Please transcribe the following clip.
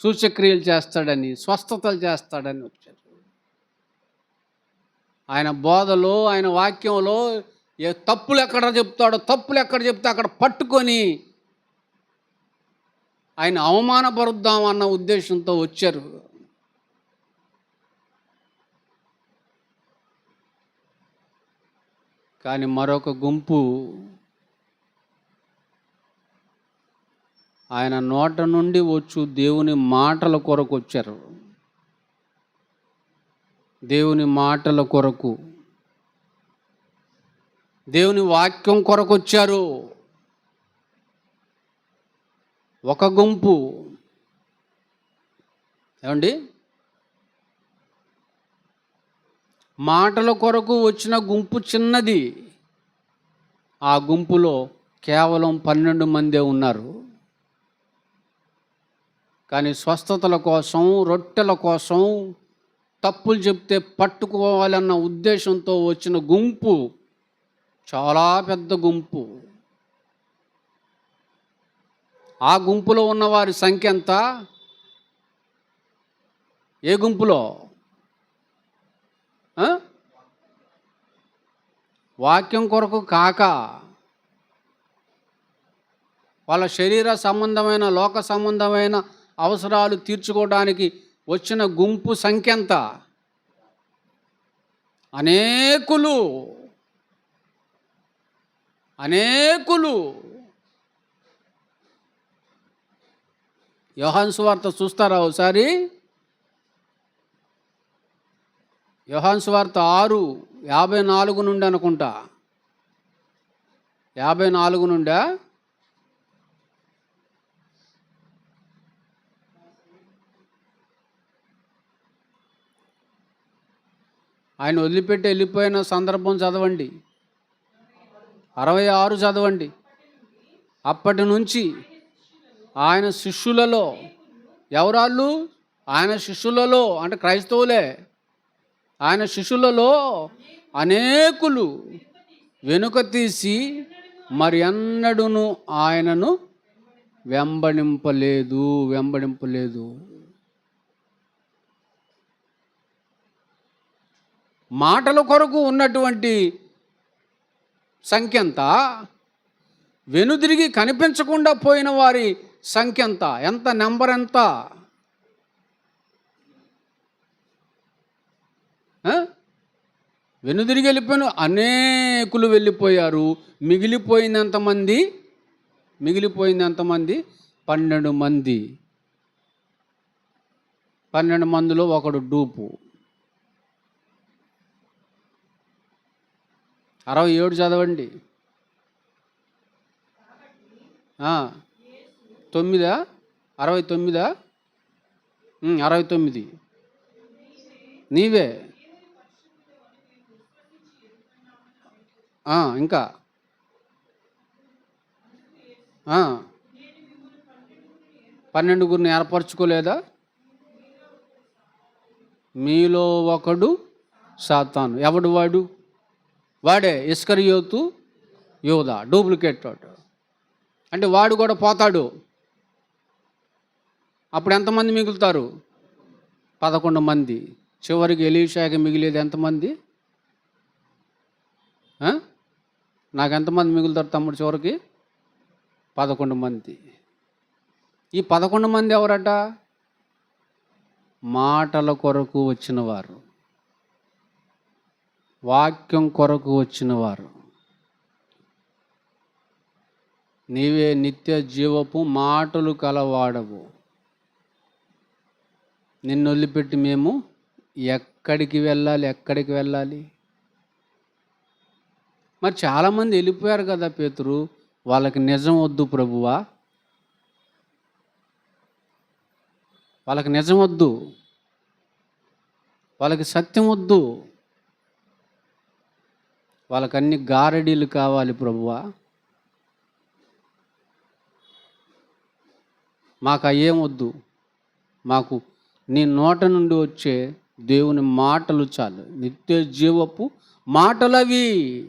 సూచక్రియలు చేస్తాడని స్వస్థతలు చేస్తాడని వచ్చారు ఆయన బోధలో ఆయన వాక్యంలో ఏ తప్పులు ఎక్కడ చెప్తాడో తప్పులు ఎక్కడ చెప్తే అక్కడ పట్టుకొని ఆయన అవమానపరుద్దాం అన్న ఉద్దేశంతో వచ్చారు. కానీ మరొక గుంపు ఆయన నోట నుండి వచ్చు దేవుని మాటల కొరకు వచ్చారు. దేవుని మాటల కొరకు. దేవుని వాక్యం కొరకు వచ్చారు. ఒక గుంపు. ఏమండి? మాటల కొరకు వచ్చిన గుంపు చిన్నది. ఆ గుంపులో కేవలం పన్నెండు మందే ఉన్నారు. కానీ స్వస్థతల కోసం రొట్టెల కోసం తప్పులు చెప్తే పట్టుకోవాలన్న ఉద్దేశంతో వచ్చిన గుంపు చాలా పెద్ద గుంపు. ఆ గుంపులో ఉన్నవారి సంఖ్య ఎంత? ఏ గుంపులో? వాక్యం కొరకు కాక. వాళ్ళ శరీర సంబంధమైన లోక సంబంధమైన అవసరాలు తీర్చుకోవడానికి వచ్చిన గుంపు సంఖ్య ఎంత అనేకులు అనేకులు. యోహాన్సు వార్త చూస్తారా ఒకసారి? యోహాన్సు వార్త ఆరు యాభై నాలుగు నుండి అనుకుంటా. యాభై నాలుగు నుండా? ఆయన వదిలిపెట్టి వెళ్ళిపోయిన సందర్భం చదవండి. అరవై ఆరు చదవండి. అప్పటి నుంచి ఆయన శిష్యులలో ఎవరాళ్ళు? ఆయన శిష్యులలో అంటే క్రైస్తవులే. ఆయన శిష్యులలో అనేకులు వెనుక తీసి మరి ఎన్నడూను ఆయనను వెంబడింపలేదు వెంబడింపలేదు. మాటల కొరకు ఉన్నటువంటి సంఖ్య ఎంత వెనుదిరిగి కనిపించకుండా పోయిన వారి సంఖ్య ఎంత ఎంత నెంబర్ ఎంత? వెనుదిరిగి వెళ్ళిపోయిన అనేకులు వెళ్ళిపోయారు. మిగిలిపోయింది ఎంతమంది మిగిలిపోయింది ఎంతమంది పన్నెండు మంది. పన్నెండు మందిలో ఒకడు డూపు. అరవై ఏడు చదవండి. తొమ్మిదా? అరవై తొమ్మిదా? అరవై తొమ్మిది. నీవే? ఇంకా? పన్నెండు పన్నెండుగురిని ఏర్పరచుకోలేదా? మీలో ఒకడు సాతాను. ఎవడు వాడు? వాడే ఇస్కరియోతు యోధ డూప్లికేట్ వాడు. అంటే వాడు కూడా పోతాడు. అప్పుడు ఎంతమంది మిగులుతారు? పదకొండు మంది. చివరికి ఎలీషాకి మిగిలేది ఎంతమంది? నాకు ఎంతమంది మిగులుతారు తమ్ముడు చివరికి? పదకొండు మంది. ఈ పదకొండు మంది ఎవరట? మాటల కొరకు వచ్చిన వారు. వాక్యం కొరకు వచ్చిన వారు నీవే నిత్య జీవపు మాటలు కలవాడవు. నిన్ను వదిలిపెట్టి మేము ఎక్కడికి వెళ్ళాలి ఎక్కడికి వెళ్ళాలి? మరి చాలామంది వెళ్ళిపోయారు కదా పేతురు. వాళ్ళకి నిజం వద్దు ప్రభువా. వాళ్ళకి నిజం వద్దు. వాళ్ళకి సత్యం వద్దు. వాళ్ళకన్నీ గారడీలు కావాలి ప్రభువా. మాకు అయ్యేం వద్దు. మాకు నీ నోట నుండి వచ్చే దేవుని మాటలు చాలు. నిత్య జీవపు మాటలవి.